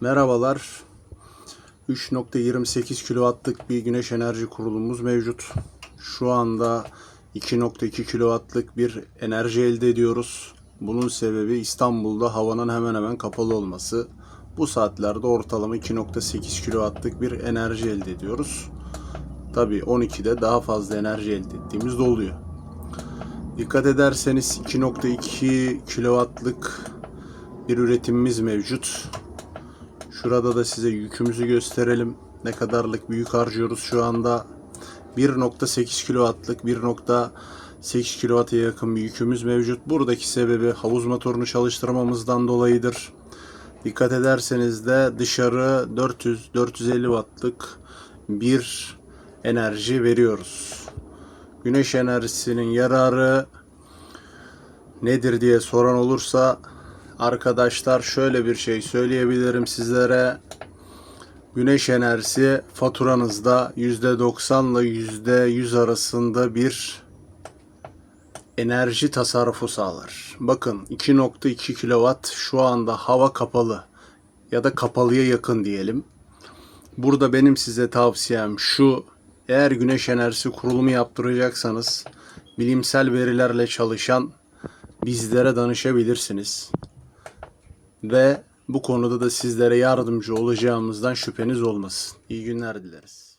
Merhabalar. 3.28 kW'lık bir güneş enerji kurulumumuz mevcut. Şu anda 2.2 kW'lık bir enerji elde ediyoruz. Bunun sebebi İstanbul'da havanın hemen hemen kapalı olması. Bu saatlerde ortalama 2.8 kW'lık bir enerji elde ediyoruz. Tabii 12'de daha fazla enerji elde ettiğimiz de oluyor. Dikkat ederseniz 2.2 kW'lık bir üretimimiz mevcut. Şurada da size yükümüzü gösterelim. Ne kadarlık bir yük harcıyoruz şu anda. 1.8 kW'lık 1.8 kW'ya yakın bir yükümüz mevcut. Buradaki sebebi havuz motorunu çalıştırmamızdan dolayıdır. Dikkat ederseniz de dışarı 400-450 wattlık bir enerji veriyoruz. Güneş enerjisinin yararı nedir diye soran olursa arkadaşlar şöyle bir şey söyleyebilirim sizlere. Güneş enerjisi faturanızda %90 ile %100 arasında bir enerji tasarrufu sağlar. Bakın 2.2 kW şu anda hava kapalı ya da kapalıya yakın diyelim. Burada benim size tavsiyem şu. Eğer güneş enerjisi kurulumu yaptıracaksanız bilimsel verilerle çalışan bizlere danışabilirsiniz. Ve bu konuda da sizlere yardımcı olacağımızdan şüpheniz olmasın. İyi günler dileriz.